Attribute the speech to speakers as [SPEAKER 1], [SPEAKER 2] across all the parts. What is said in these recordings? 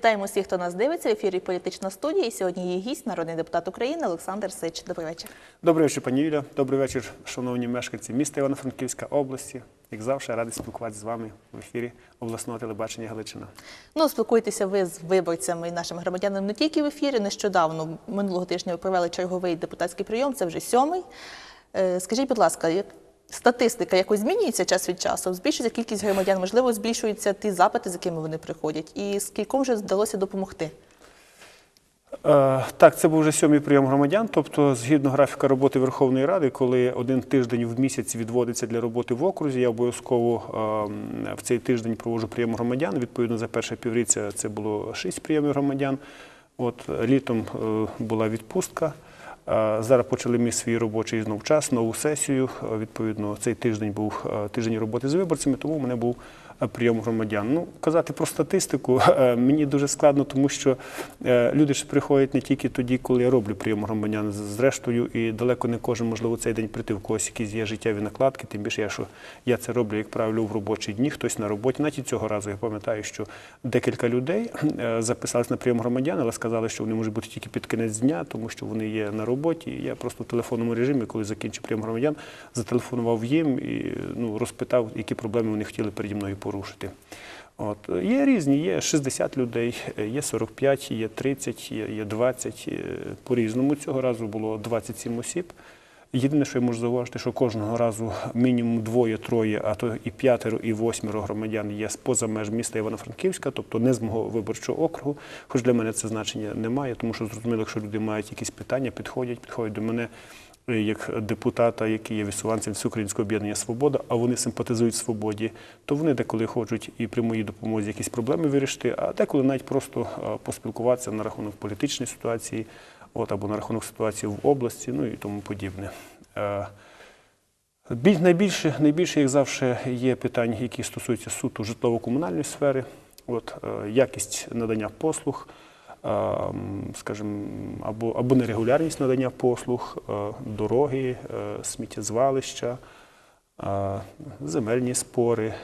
[SPEAKER 1] Вітаємо всіх, хто нас дивиться. В ефірі політична студія. І сьогодні є гість, народний депутат України Олександр Сич. Добрий вечір.
[SPEAKER 2] Добрий вечір, пані Юля. Добрий вечір, шановні мешканці міста Івано-Франківська області. Як завжди, радий спілкуватися з вами в ефірі обласного телебачення Галичина.
[SPEAKER 1] Ну, спілкуєтеся ви з виборцями і нашими громадянами не тільки в ефірі. Нещодавно минулого тижня ви провели черговий депутатський прийом. Це вже сьомий. Е, Скажіть, будь ласка, статистика якось змінюється час від часу? Збільшується кількість громадян? Можливо, збільшуються ті запити, з якими вони приходять, і скільком вже вдалося допомогти?
[SPEAKER 2] Е, Так, це був вже сьомий прийом громадян. Тобто, згідно графіка роботи Верховної Ради, коли один тиждень в місяць відводиться для роботи в окрузі, я обов'язково е, в цей тиждень проводжу прийом громадян. Відповідно, за перше півріччя це було шість прийомів громадян. От літом е, була відпустка. Е, Зараз почали ми свій робочий знов час, нову сесію. Е, Відповідно, цей тиждень був е, тиждень роботи з виборцями, тому в мене був прийом громадян. Ну, казати про статистику е, мені дуже складно, тому що е, люди ж приходять не тільки тоді, коли я роблю прийом громадян. Зрештою, і далеко не кожен можливо цей день прийти. В когось якісь є життєві накладки. Тим більше я що я це роблю, як правило, в робочі дні. Хтось на роботі. Навіть цього разу я пам'ятаю, що декілька людей е, записались на прийом громадян, але сказали, що вони можуть бути тільки під кінець дня, тому що вони є на роботі. Я просто в телефонному режимі, коли закінчив прийом громадян, зателефонував їм і ну, розпитав, які проблеми вони хотіли переді мною порушити. От є різні, є 60 людей, є 45, є 30, є, є 20. е, По-різному цього разу було 27 осіб. Єдине, що я можу зауважити, що кожного разу мінімум двоє, троє, а то і п'ятеро, і восьмеро громадян є з-поза меж міста Івано-Франківська, тобто не з мого виборчого округу. Хоч для мене це значення немає, тому що зрозуміло, якщо люди мають якісь питання, підходять, підходять до мене як депутата, який є висуванцем Всеукраїнського об'єднання Свобода, а вони симпатизують свободі, то вони деколи хочуть і при моїй допомозі якісь проблеми вирішити, а деколи навіть просто е, поспілкуватися на рахунок політичної ситуації, або на рахунок ситуації в області, ну і тому подібне. Е, Найбільше, найбільше, як завжди, є питання, які стосуються суто житлово-комунальної сфери, е, якість надання послуг, е, скажімо, або, або нерегулярність надання послуг, е, дороги, е, сміттєзвалища, е, земельні спори,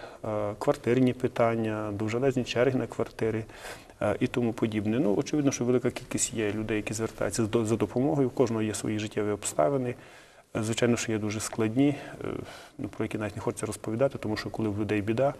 [SPEAKER 2] квартирні питання, довжелезні черги на квартири і тому подібне. Ну, очевидно, що велика кількість є людей, які звертаються за допомогою. У кожного є свої життєві обставини. Звичайно, що є дуже складні, ну, про які навіть не хочеться розповідати, тому що коли в людей біда,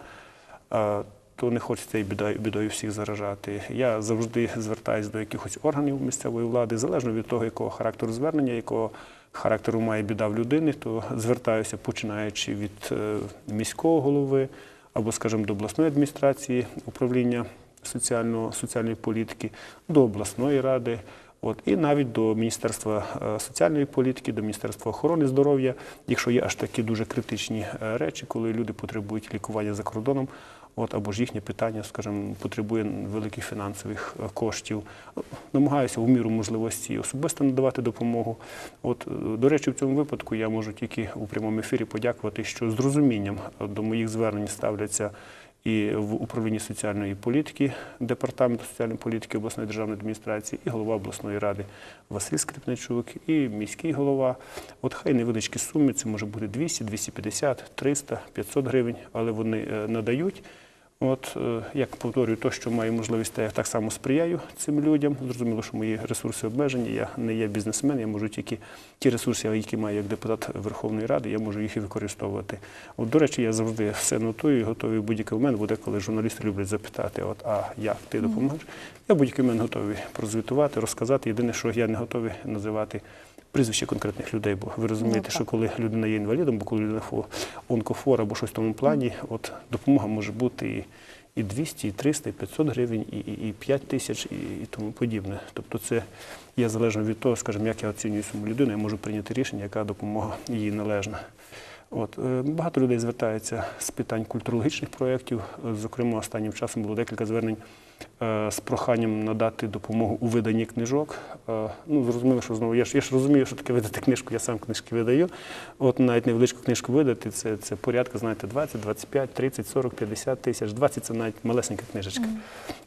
[SPEAKER 2] то не хочеться і бідою, бідою всіх заражати. Я завжди звертаюся до якихось органів місцевої влади, залежно від того, якого характеру звернення, якого характеру має біда в людини, то звертаюся, починаючи від е, міського голови або, скажімо, до обласної адміністрації управління соціального, соціальної політики, до обласної ради. От, і навіть до Міністерства е, соціальної політики, до Міністерства охорони здоров'я, якщо є аж такі дуже критичні е, речі, коли люди потребують лікування за кордоном, от, або ж їхнє питання, скажімо, потребує великих фінансових е, коштів. Намагаюся в міру можливості особисто надавати допомогу. От, е, до речі, в цьому випадку я можу тільки у прямому ефірі подякувати, що з розумінням е, до моїх звернень ставляться і в управлінні соціальної політики департаменту соціальної політики обласної державної адміністрації, і голова обласної ради Василь Скрипничук, і міський голова. От хай невеличкі суми, це може бути 200, 250, 300, 500 гривень, але вони надають. От е, як повторюю, то, що маю можливість, я так само сприяю цим людям. Зрозуміло, що мої ресурси обмежені. Я не є бізнесмен, я можу тільки ті ресурси, які маю як депутат Верховної Ради, я можу їх і використовувати. От, до речі, я завжди все нотую і готовий будь-який момент буде, коли журналісти люблять запитати, от а як ти допоможеш? Я будь-який момент готовий прозвітувати, розказати. Єдине, що я не готовий називати. Прізвище конкретних людей, бо ви розумієте, що коли людина є інвалідом, бо коли людина онкофор або щось в тому плані, от допомога може бути і, і 200, і 300, і 500 гривень, і, і, і 5 тисяч, і, і тому подібне. Тобто це є залежно від того, скажімо, як я оцінюю саму людину, я можу прийняти рішення, яка допомога їй належна. От, е, багато людей звертаються з питань культурологічних проєктів. Е, Зокрема, останнім часом було декілька звернень з проханням надати допомогу у виданні книжок. Е, Ну, зрозуміло, що знову я ж, я ж розумію, що таке видати книжку, я сам книжки видаю. От навіть невеличку книжку видати, це, це порядка, знаєте, 20, 25, 30, 40, 50 тисяч. 20 це навіть малесенька книжечка.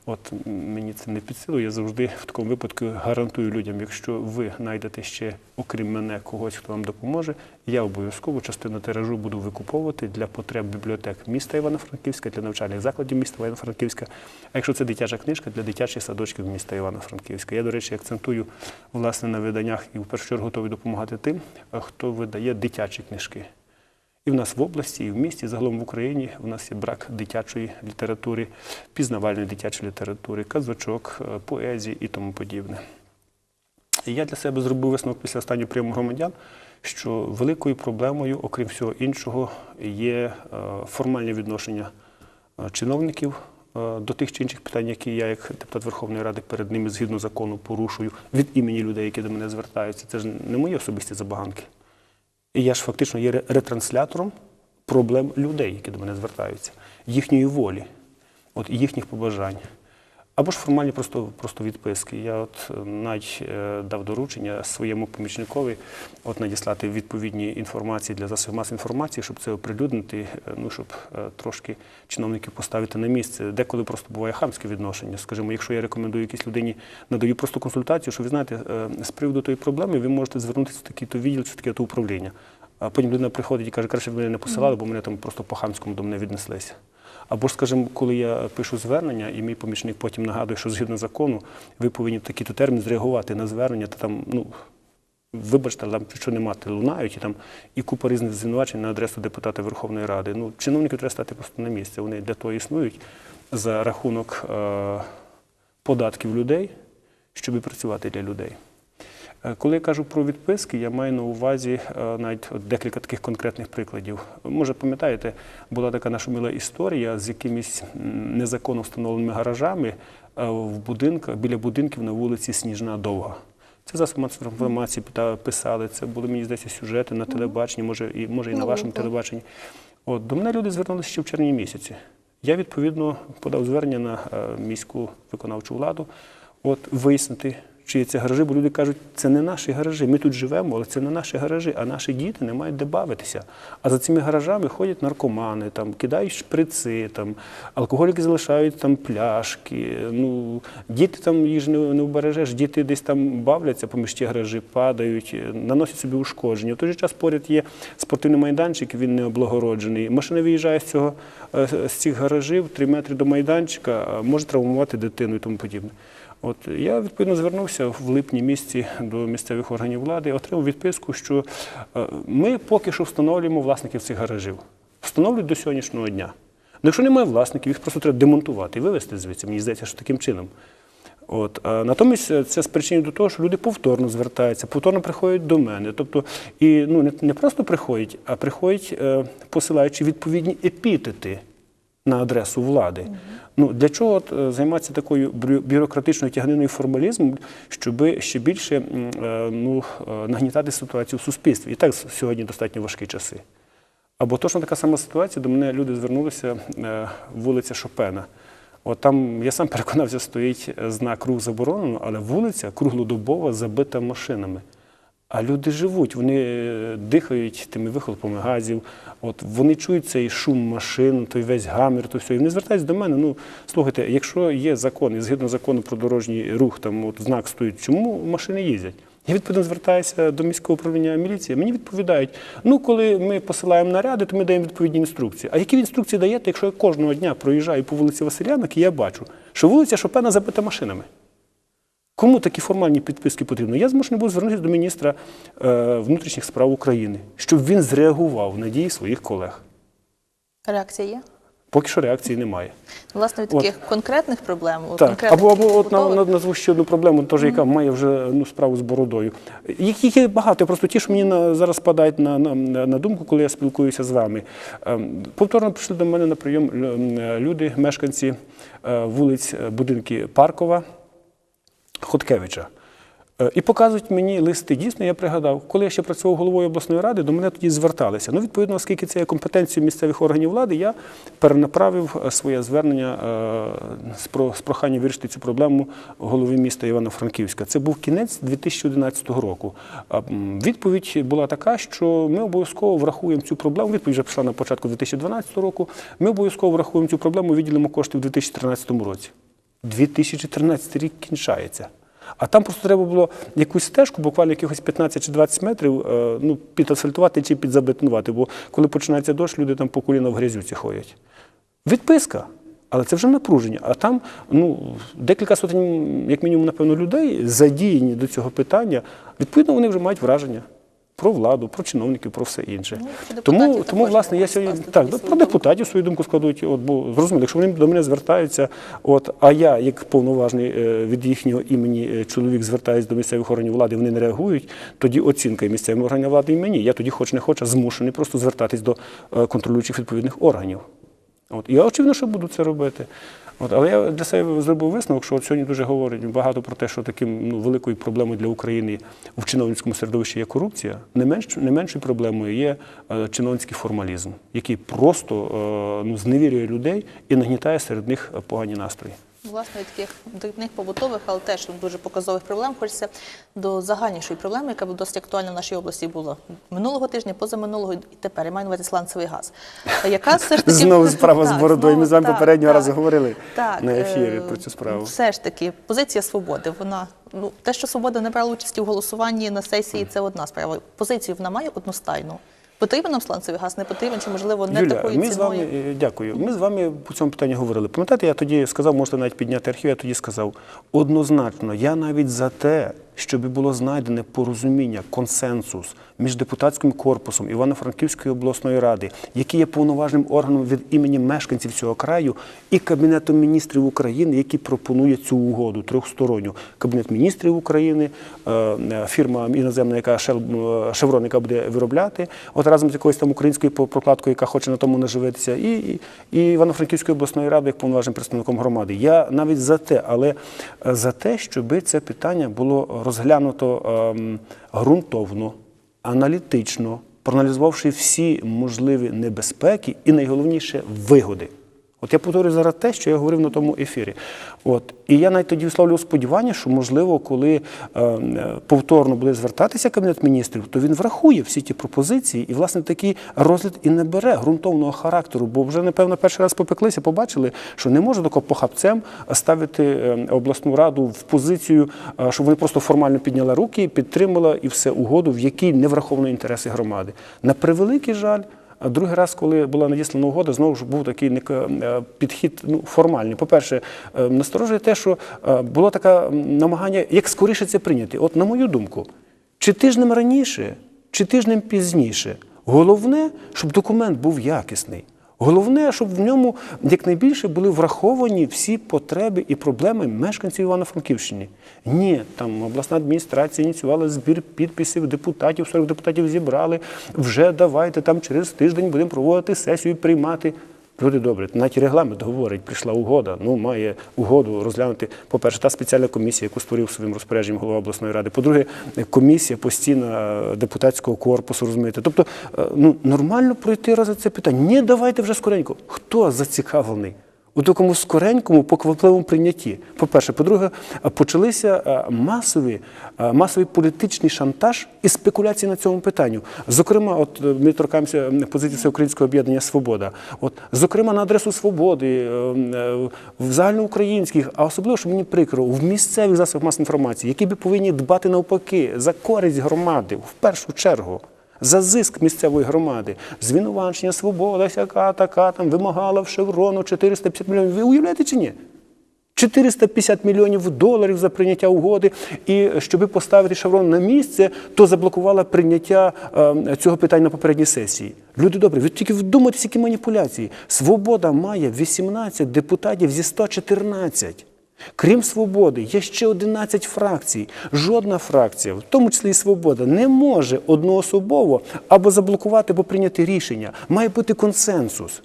[SPEAKER 2] От мені це не під силу. Я завжди в такому випадку гарантую людям, якщо ви знайдете ще, окрім мене, когось, хто вам допоможе, я обов'язково частину тиражу буду викуповувати для потреб бібліотек міста Івано-Франківська, для навчальних закладів міста Івано-Франківська. А якщо це дитячі дитяча книжка для дитячих садочків міста Івано-Франківська. Я, до речі, акцентую власне на виданнях і в першу чергу готовий допомагати тим, хто видає дитячі книжки. І в нас в області, і в місті, і загалом в Україні в нас є брак дитячої літератури, пізнавальної дитячої літератури, казочок, е, поезії і тому подібне. І я для себе зробив висновок після останнього прийому громадян, що великою проблемою, окрім всього іншого, є е, формальне відношення е, чиновників до тих чи інших питань, які я, як депутат Верховної Ради, перед ними згідно закону порушую від імені людей, які до мене звертаються. Це ж не мої особисті забаганки. І я ж фактично є ретранслятором проблем людей, які до мене звертаються, їхньої волі, от, їхніх побажань. Або ж формальні просто, просто відписки. Я от е, навіть е, дав доручення своєму помічникові от надіслати відповідні інформації для засобів масової інформації, щоб це оприлюднити, е, ну щоб трошки чиновників поставити на місце. Деколи просто буває хамське відношення. Скажімо, якщо я рекомендую якійсь людині, надаю просто консультацію, що ви знаєте, з приводу тої проблеми ви можете звернутися в такий-то відділ чи в таке-то управління. А потім людина приходить і каже, краще б мене не посилали, бо мене там просто по-хамському до мене віднеслися. Або ж, скажімо, коли я пишу звернення, і мій помічник потім нагадує, що згідно закону ви повинні в такий-то термін зреагувати на звернення, та там, ну, вибачте, там що не мати, лунають, і там і купа різних звинувачень на адресу депутата Верховної Ради. Ну, чиновників треба стати просто на місце. Вони для того існують за рахунок е, податків людей, щоб працювати для людей. Е, Коли я кажу про відписки, я маю на увазі е, навіть декілька таких конкретних прикладів. Може, пам'ятаєте, була така наша мила історія з якимись незаконно встановленими гаражами е, в будинках біля будинків на вулиці Сніжна Довга. Це засоби масової інформації писали. Це були мені здається сюжети на телебаченні, може і може і на
[SPEAKER 1] Ну,
[SPEAKER 2] вашому телебаченні. От до мене люди звернулися ще в червні місяці. Я відповідно подав звернення на міську виконавчу владу, от вияснити, чи це гаражі, бо люди кажуть, це не наші гаражі. Ми тут живемо, але це не наші гаражі, а наші діти не мають де бавитися. А за цими гаражами ходять наркомани, там кидають шприци, там алкоголіки залишають там пляшки. Ну діти там їх не, не вбережеш, діти десь там бавляться поміж ті гаражі, падають, наносять собі ушкодження. В той же час поряд є спортивний майданчик, він не облагороджений. Машина виїжджає з цього е, з цих гаражів, три метри до майданчика, може травмувати дитину і тому подібне. От я відповідно звернувся в липні місяці до місцевих органів влади, отримав відписку, що е, ми поки що встановлюємо власників цих гаражів. Встановлюють до сьогоднішнього дня. Ну, якщо немає власників, їх просто треба демонтувати і вивезти звідси. Мені здається, що таким чином. От. А натомість е, це спричинює до того, що люди повторно звертаються, повторно приходять до мене. Тобто, і ну, не, не просто приходять, а приходять, е, посилаючи відповідні епітети на адресу влади. Ну, для чого от, е, займатися такою бюрократичною тяганиною формалізму, щоб ще більше е, ну, е, нагнітати ситуацію в суспільстві? І так сьогодні достатньо важкі часи. Або точно така сама ситуація, до мене люди звернулися вулиця Шопена. От там я сам переконався, стоїть знак рух заборонено, але вулиця круглодобово забита машинами. А люди живуть, вони е, дихають тими вихлопами газів, от вони чують цей шум машин, той весь гамір, то все. І вони звертаються до мене. Ну слухайте, якщо є закон, і згідно закону про дорожній рух, там от знак стоїть, чому машини їздять? Я відповідно звертаюся до міського управління міліції. Мені відповідають: ну, коли ми посилаємо наряди, то ми даємо відповідні інструкції. А які інструкції даєте, якщо я кожного дня проїжджаю по вулиці Василянок, і я бачу, що вулиця Шопена забита машинами? Кому такі формальні підписки потрібні? Я змушений був звернутися до міністра е, внутрішніх справ України, щоб він зреагував на дії своїх колег.
[SPEAKER 1] Реакція є?
[SPEAKER 2] Поки що реакції немає.
[SPEAKER 1] Власне, від
[SPEAKER 2] От.
[SPEAKER 1] таких конкретних проблем,
[SPEAKER 2] Так,
[SPEAKER 1] конкретних
[SPEAKER 2] або, або от на, на, назву ще одну проблему, теж, яка має вже ну, справу з бородою. Їх, їх є багато, просто ті, що мені на, зараз спадають на, на, на думку, коли я спілкуюся з вами. Ем, Повторно прийшли до мене на прийом люди, мешканці е, вулиць, е, будинки Паркова, Хоткевича. Е, І показують мені листи. Дійсно, я пригадав, коли я ще працював головою обласної ради, до мене тоді зверталися. Ну, відповідно, оскільки це є компетенцією місцевих органів влади, я перенаправив е, своє звернення е, з проханням вирішити цю проблему голові міста Івано-Франківська. Це був кінець 2011 року. Відповідь була така, що ми обов'язково врахуємо цю проблему. Відповідь вже пішла на початку 2012 року. Ми обов'язково врахуємо цю проблему, виділимо кошти в 2013 році. 2013 рік кінчається. А там просто треба було якусь стежку, буквально якихось 15 чи 20 метрів, е, ну, підасфальтувати чи підзабетонувати. Бо коли починається дощ, люди там по коліна в грязюці ходять. Відписка. Але це вже напруження. А там ну, декілька сотень, як мінімум, напевно, людей задіяні до цього питання. Відповідно, вони вже мають враження про владу, про чиновників, про все інше.
[SPEAKER 1] Ну,
[SPEAKER 2] тому, тому, власне, я сьогодні так, про
[SPEAKER 1] думку.
[SPEAKER 2] депутатів свою думку складуть. От, бо зрозуміло, якщо вони до мене звертаються, от, а я, як повноважний е, від їхнього імені е, чоловік, звертаюся до місцевих органів влади, вони не реагують, тоді оцінка і місцевим органів влади і мені. Я тоді, хоч не хочу, змушений просто звертатись до е, контролюючих відповідних органів. От. І я очевидно, що буду це робити. От, але я для себе зробив висновок, що от сьогодні дуже говорить багато про те, що таким ну, великою проблемою для України в чиновницькому середовищі є корупція. Не, менш, не меншою проблемою є е, чиновницький формалізм, який просто е, ну, зневірює людей і нагнітає серед них погані настрої.
[SPEAKER 1] Власне, від таких дрібних побутових, але теж дуже показових проблем хочеться до загальнішої проблеми, яка досить актуальна в нашій області була минулого тижня, позаминулого і тепер. Я маю увазі сланцевий газ. Яка все ж таки
[SPEAKER 2] Знову справа з бородою. Ми з вами попереднього разу говорили
[SPEAKER 1] Так,
[SPEAKER 2] на ефірі
[SPEAKER 1] е,
[SPEAKER 2] про цю справу.
[SPEAKER 1] Все ж таки, позиція свободи. Вона ну те, що свобода не брала участі в голосуванні на сесії, це одна справа. Позицію вона має одностайну. Потрібен нам сланцевий газ, не потрібен, чи можливо не
[SPEAKER 2] Юля,
[SPEAKER 1] такою
[SPEAKER 2] ми
[SPEAKER 1] ціною?
[SPEAKER 2] з вами е, дякую. Ми з вами по цьому питанні говорили. Пам'ятаєте, я тоді сказав, можете навіть підняти архів. Я тоді сказав однозначно, я навіть за те, щоб було знайдене порозуміння, консенсус між депутатським корпусом Івано-Франківської обласної ради, який є повноважним органом від імені мешканців цього краю, і Кабінетом міністрів України, який пропонує цю угоду трьохсторонню. Кабінет міністрів України, е, е, фірма іноземна, яка е, яка буде виробляти, от разом з якоюсь там українською прокладкою, яка хоче на тому наживитися, і, і, Івано-Франківської обласної ради як повноважним представником громади. Я навіть за те, але за те, щоб це питання було розглянуто ем, ґрунтовно, аналітично, проаналізувавши всі можливі небезпеки і найголовніше вигоди. От я повторюю зараз те, що я говорив на тому ефірі. От і я навіть тоді висловлював сподівання, що можливо, коли е, повторно буде звертатися кабінет міністрів, то він врахує всі ті пропозиції, і власне такий розгляд і не бере ґрунтовного характеру. Бо вже напевно перший раз попеклися, побачили, що не може тако похапцем ставити е, обласну раду в позицію, е, щоб вони просто формально підняли руки, підтримала і все угоду, в якій не враховано інтереси громади. На превеликий жаль. Другий раз, коли була надіслана угода, знову ж був такий е, підхід ну, формальний. По-перше, е, насторожує те, що е, було таке намагання, як скоріше це прийняти. От, на мою думку, чи тижнем раніше, чи тижнем пізніше. Головне, щоб документ був якісний. Головне, щоб в ньому якнайбільше були враховані всі потреби і проблеми мешканців Івано-Франківщини. Ні, там обласна адміністрація ініціювала збір підписів депутатів, 40 депутатів зібрали. Вже давайте там через тиждень будемо проводити сесію, приймати. Люди добрі, навіть регламент говорить, прийшла угода. Ну, має угоду розглянути. По-перше, та спеціальна комісія, яку створив своїм розпорядженням голова обласної ради. По-друге, комісія постійна е, депутатського корпусу, розумієте. Тобто, е, ну нормально пройти разом це питання. Ні, давайте вже скоренько. Хто зацікавлений? У такому скоренькому, поквапливому прийнятті. По-перше, по-друге, почалися е, масові, е, масовий політичний шантаж і спекуляції на цьому питанню. Зокрема, от е, ми торкаємося позиції Всеукраїнського об'єднання Свобода. От, зокрема, на адресу свободи в загальноукраїнських, а особливо, що мені прикро, в місцевих засобах масової інформації, які би повинні дбати навпаки за користь громади в першу чергу. За зиск місцевої громади, звинувачення, свобода, всяка така там вимагала в шеврону 450 мільйонів. Ви уявляєте чи ні? 450 мільйонів доларів за прийняття угоди, і щоб поставити шеврон на місце, то заблокувала прийняття е, цього питання на попередній сесії. Люди добрі, ви тільки вдумайтеся, які маніпуляції. Свобода має 18 депутатів зі 114. Крім свободи, є ще 11 фракцій. Жодна фракція, в тому числі і свобода, не може одноособово або заблокувати, або прийняти рішення. Має бути консенсус.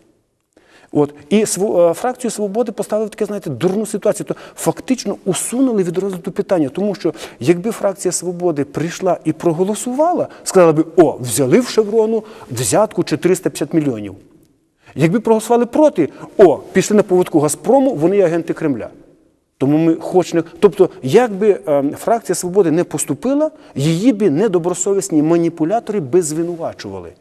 [SPEAKER 2] От і е, фракцію свободи поставили в таке, знаєте, дурну ситуацію. То фактично усунули від розгляду питання, тому що якби фракція свободи прийшла і проголосувала, сказала би, о, взяли в шеврону взятку 450 мільйонів. Якби проголосували проти, о, пішли на поводку Газпрому, вони агенти Кремля. Тому ми хоч не. Тобто, якби е, фракція свободи не поступила, її би недобросовісні маніпулятори би звинувачували.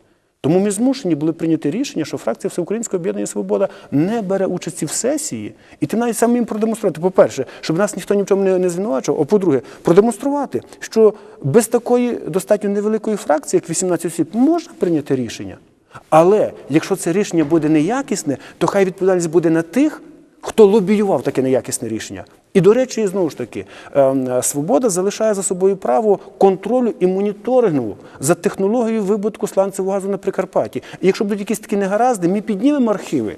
[SPEAKER 2] Тому ми змушені були прийняти рішення, що фракція Всеукраїнського об'єднання Свобода не бере участі в сесії. І ти навіть самим продемонструвати, по-перше, щоб нас ніхто ні в чому не, не звинувачував, а по-друге, продемонструвати, що без такої достатньо невеликої фракції, як 18 осіб, можна прийняти рішення. Але якщо це рішення буде неякісне, то хай відповідальність буде на тих, хто лобіював таке неякісне рішення. І, до речі, знову ж таки, ем, свобода залишає за собою право контролю і моніторингу за технологією вибутку сланцевого газу на Прикарпатті. І якщо будуть якісь такі негаразди, ми піднімемо архіви.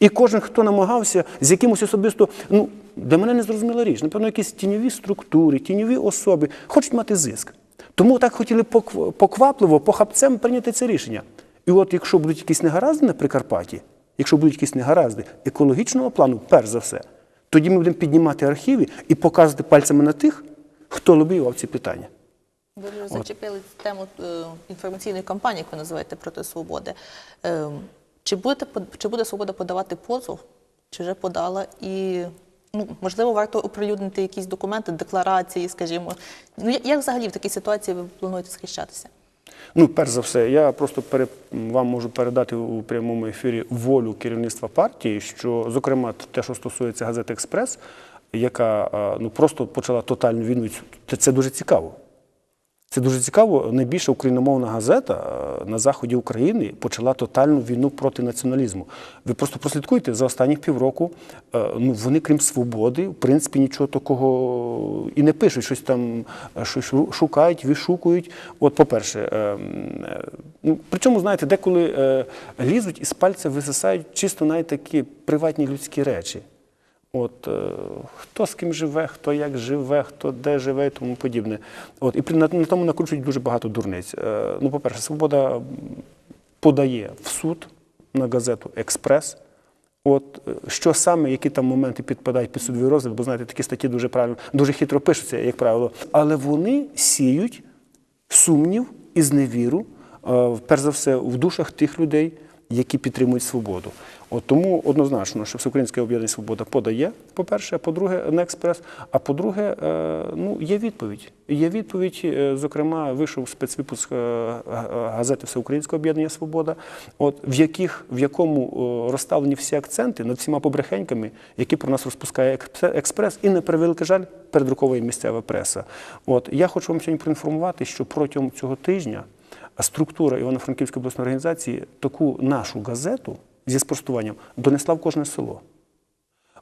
[SPEAKER 2] І кожен, хто намагався з якимось особисто, ну, для мене не зрозуміла річ, напевно, якісь тіньові структури, тіньові особи хочуть мати зиск. Тому так хотіли покв- поквапливо, похапцем прийняти це рішення. І от якщо будуть якісь негаразди на Прикарпатті, якщо будуть якісь негаразди екологічного плану, перш за все, тоді ми будемо піднімати архіви і показувати пальцями на тих, хто лобіював ці питання.
[SPEAKER 1] Ви вже зачепили тему е, інформаційної кампанії, яку ви називаєте проти свободи. Е, чи, будете, чи буде свобода подавати позов, чи вже подала? І ну, можливо, варто оприлюднити якісь документи, декларації, скажімо. Ну, як взагалі в такій ситуації ви плануєте захищатися?
[SPEAKER 2] Ну, перш за все, я просто пере, вам можу передати у прямому ефірі волю керівництва партії, що, зокрема, те, що стосується газети Експрес, яка ну, просто почала тотальну війну, це дуже цікаво. Це дуже цікаво. Найбільша україномовна газета е, на заході України почала тотальну війну проти націоналізму. Ви просто прослідкуйте за останні півроку. е, Ну вони, крім свободи, в принципі, нічого такого і не пишуть. Щось там е, щось шукають, вишукують. От, по-перше, е, м, е, ну, причому, знаєте, деколи лізуть і з пальця висисають чисто навіть такі приватні людські речі. От е, хто з ким живе, хто як живе, хто де живе і тому подібне. От і на, на тому накручують дуже багато дурниць. Е, ну, по-перше, свобода подає в суд на газету Експрес. От е, що саме, які там моменти підпадають під судовий розгляд, бо знаєте, такі статті дуже правильно, дуже хитро пишуться, як правило. Але вони сіють сумнів і зневіру, е, перш за все, в душах тих людей, які підтримують свободу. От тому однозначно, що Всеукраїнське об'єднання Свобода подає, по-перше, а по-друге, на експрес. А по-друге, е, ну, є відповідь. Є відповідь, е, зокрема, вийшов спецвипуск е, газети Всеукраїнського об'єднання Свобода, от, в, яких, в якому розставлені всі акценти над всіма побрехеньками, які про нас розпускає експрес, і на превеликий жаль, передруковує місцева преса. От, я хочу вам сьогодні проінформувати, що протягом цього тижня структура Івано-Франківської обласної організації таку нашу газету зі спростуванням донесла в кожне село.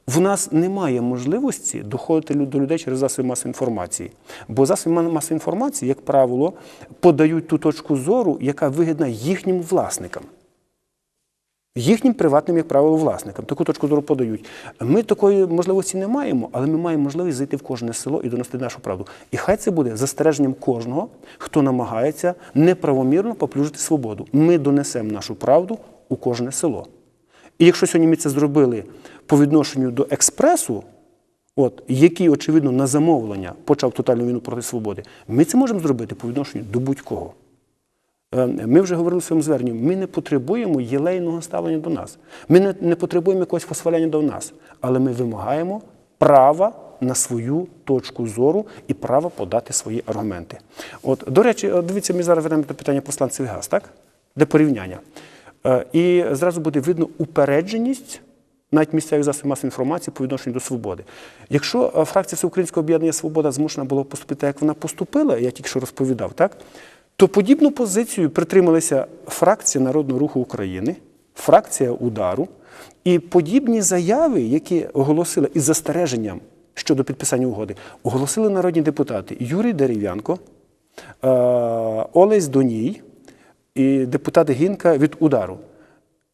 [SPEAKER 2] В нас немає можливості доходити до людей через засоби масової інформації. Бо засоби ма- масової інформації, як правило, подають ту точку зору, яка вигідна їхнім власникам. Їхнім приватним, як правило, власникам. Таку точку зору подають. Ми такої можливості не маємо, але ми маємо можливість зайти в кожне село і донести нашу правду. І хай це буде застереженням кожного, хто намагається неправомірно поплюжити свободу. Ми донесемо нашу правду у кожне село. І якщо сьогодні ми це зробили по відношенню до експресу, от, який, очевидно, на замовлення почав тотальну війну проти свободи, ми це можемо зробити по відношенню до будь-кого. Е, Ми вже говорили в своєму зверненні, ми не потребуємо єлейного ставлення до нас. Ми не, не потребуємо якогось фосфаляння до нас, але ми вимагаємо права на свою точку зору і права подати свої аргументи. От, до речі, дивіться, ми зараз вернемо до питання про сланцевий газ, так? Де порівняння. Е, І зразу буде видно упередженість навіть місцевих засобів масової інформації по відношенню до свободи. Якщо е, фракція Всеукраїнського об'єднання Свобода змушена була поступити, як вона поступила, я тільки що розповідав, так? То подібну позицію притрималися фракція Народного руху України, фракція удару, і подібні заяви, які оголосили із застереженням щодо підписання угоди, оголосили народні депутати Юрій Дерев'янко, е, Олесь Доній і депутат Гінка від удару.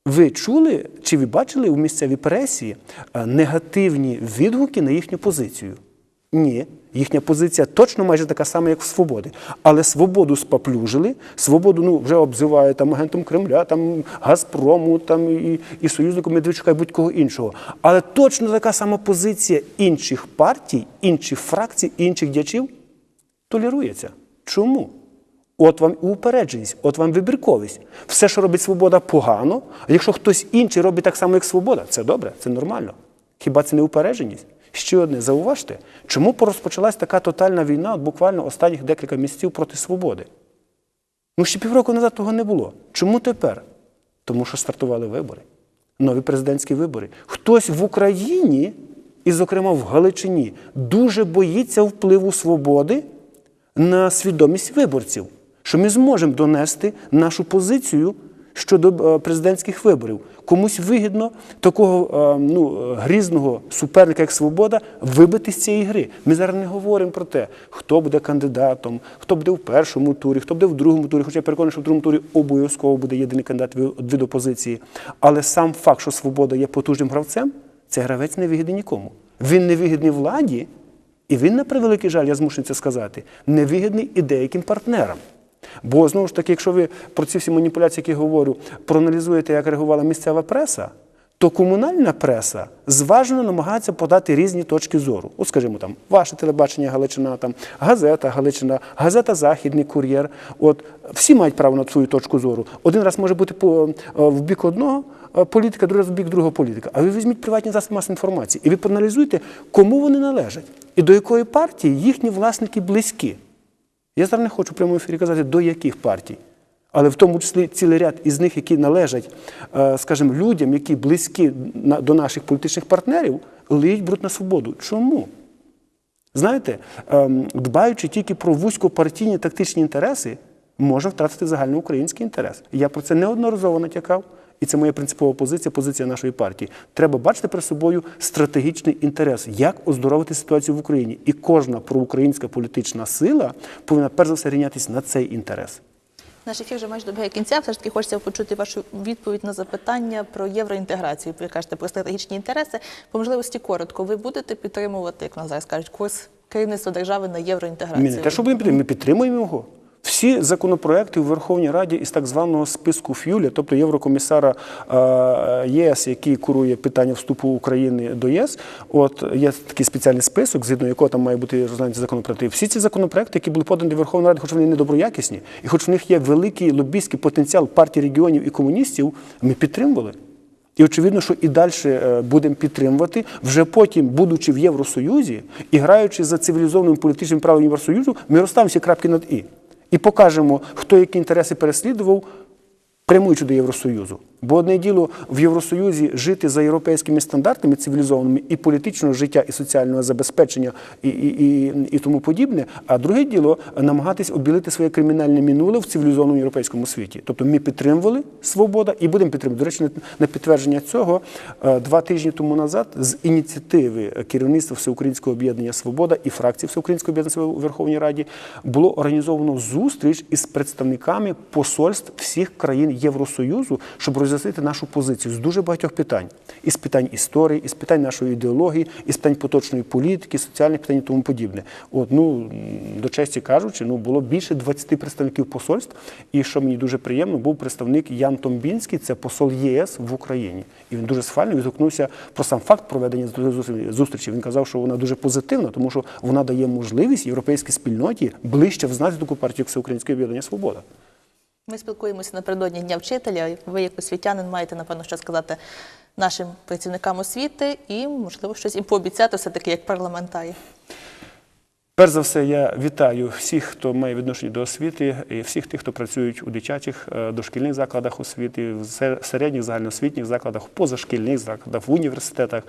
[SPEAKER 2] Ви чули чи ви бачили у місцевій пресі е, негативні відгуки на їхню позицію? Ні. Їхня позиція точно майже така сама, як в свободи. Але свободу споплюжили, свободу ну, вже обзивають там агентом Кремля, там Газпрому, там і, і союзником Медведчука, і будь-кого іншого. Але точно така сама позиція інших партій, інших фракцій, інших дячів толерується. Чому? От вам і упередженість, от вам вибірковість. Все, що робить свобода, погано. А якщо хтось інший робить так само, як свобода, це добре, це нормально. Хіба це не упередженість? Ще одне, зауважте, чому розпочалась така тотальна війна, от буквально останніх декілька місяців проти свободи? Ну, ще півроку назад того не було. Чому тепер? Тому що стартували вибори, нові президентські вибори. Хтось в Україні, і, зокрема, в Галичині, дуже боїться впливу свободи на свідомість виборців, що ми зможемо донести нашу позицію щодо е, президентських виборів. Комусь вигідно такого е, ну, е, грізного суперника, як Свобода, вибити з цієї гри. Ми зараз не говоримо про те, хто буде кандидатом, хто буде в першому турі, хто буде в другому турі. Хоча я переконаний, що в другому турі обов'язково буде єдиний кандидат від, опозиції. Але сам факт, що Свобода є потужним гравцем, це гравець не вигідний нікому. Він не вигідний владі, і він, на превеликий жаль, я змушений це сказати, не вигідний і деяким партнерам. Бо знову ж таки, якщо ви про ці всі маніпуляції, які говорю, проаналізуєте, як реагувала місцева преса, то комунальна преса зважено намагається подати різні точки зору. От, скажімо, там ваше телебачення Галичина, там газета Галичина, газета Західний кур'єр. От всі мають право на свою точку зору. Один раз може бути по, е, в бік одного е, політика, другий раз в бік другого політика. А ви візьміть приватні засоби масової інформації і ви проаналізуйте, кому вони належать і до якої партії їхні власники близькі. Я зараз не хочу в прямому ефірі казати, до яких партій. Але в тому числі цілий ряд із них, які належать, е, скажімо, людям, які близькі до наших політичних партнерів, лиють бруд на свободу. Чому? Знаєте, ем, дбаючи тільки про вузькопартійні тактичні інтереси, можна втратити загальноукраїнський інтерес. Я про це неодноразово натякав, і це моя принципова позиція, позиція нашої партії. Треба бачити перед собою стратегічний інтерес, як оздоровити ситуацію в Україні. І кожна проукраїнська політична сила повинна перш за все рівнятися на цей інтерес.
[SPEAKER 1] Наш ефір вже майже добігає кінця. Все ж таки хочеться почути вашу відповідь на запитання про євроінтеграцію. Ви кажете про стратегічні інтереси. По можливості коротко, ви будете підтримувати, як нас зараз кажуть, курс керівництва держави на євроінтеграцію?
[SPEAKER 2] Ми не те, що будемо підтримувати, ми підтримуємо його. Всі законопроекти у Верховній Раді із так званого списку Фюля, тобто єврокомісара е, ЄС, який курує питання вступу України до ЄС, от є такий спеціальний список, згідно якого там має бути розглянуті законопроекти. Всі ці законопроекти, які були подані до Верховної Ради, хоч вони не доброякісні, і хоч в них є великий лобійський потенціал партії регіонів і комуністів, ми підтримували. І очевидно, що і далі е, будемо підтримувати, вже потім, будучи в Євросоюзі і граючи за цивілізованим політичним правом Євросоюзу, ми розставимо всі крапки над і. І покажемо, хто які інтереси переслідував, прямуючи до Євросоюзу. Бо одне діло в Євросоюзі жити за європейськими стандартами цивілізованими і політичного життя, і соціального забезпечення, і, і, і, і тому подібне. А друге діло намагатись обілити своє кримінальне минуле в цивілізованому європейському світі. Тобто ми підтримували свобода і будемо підтримувати. До речі, на- підтвердження цього е, два тижні тому назад з ініціативи керівництва Всеукраїнського об'єднання Свобода і фракції Всеукраїнського об'єднання Свобода у Верховній Раді було організовано зустріч із представниками посольств всіх країн Євросоюзу, щоб роз'яснити нашу позицію з дуже багатьох питань: із питань історії, із питань нашої ідеології, із питань поточної політики, соціальних питань і тому подібне. От ну до честі кажучи, ну було більше 20 представників посольств. І що мені дуже приємно, був представник Ян Томбінський, це посол ЄС в Україні. І він дуже схвально відгукнувся про сам факт проведення зустрічі-. Він казав, що вона дуже позитивна, тому що вона дає можливість європейській спільноті ближче взнати таку партію, Всеукраїнське об'єднання Свобода.
[SPEAKER 1] Ми спілкуємося напередодні Дня вчителя. Ви, як освітянин, маєте, напевно, що сказати нашим працівникам освіти і, можливо, щось їм пообіцяти все-таки як парламентарі.
[SPEAKER 2] Перш за все, я вітаю всіх, хто має відношення до освіти, і всіх тих, хто працюють у дитячих е, дошкільних закладах освіти, в середніх загальноосвітніх закладах, позашкільних закладах, в університетах,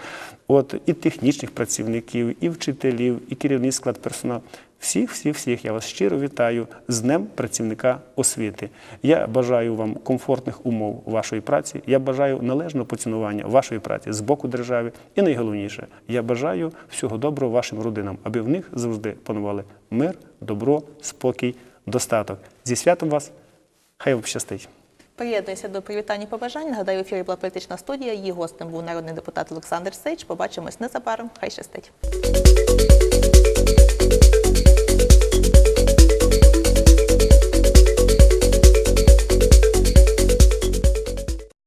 [SPEAKER 2] от і технічних працівників, і вчителів, і керівний склад персоналу. Всіх, всіх, всіх я вас щиро вітаю з Днем працівника освіти. Я бажаю вам комфортних умов вашої праці. Я бажаю належного поцінування вашої праці з боку держави. І найголовніше, я бажаю всього доброго вашим родинам, аби в них завжди панували мир, добро, спокій, достаток. Зі святом вас! Хай вам щастить!
[SPEAKER 1] Приєднуюся до привітань і побажань. Нагадаю, в ефірі була політична студія. Її гостем був народний депутат Олександр Сич. Побачимось незабаром. Хай щастить.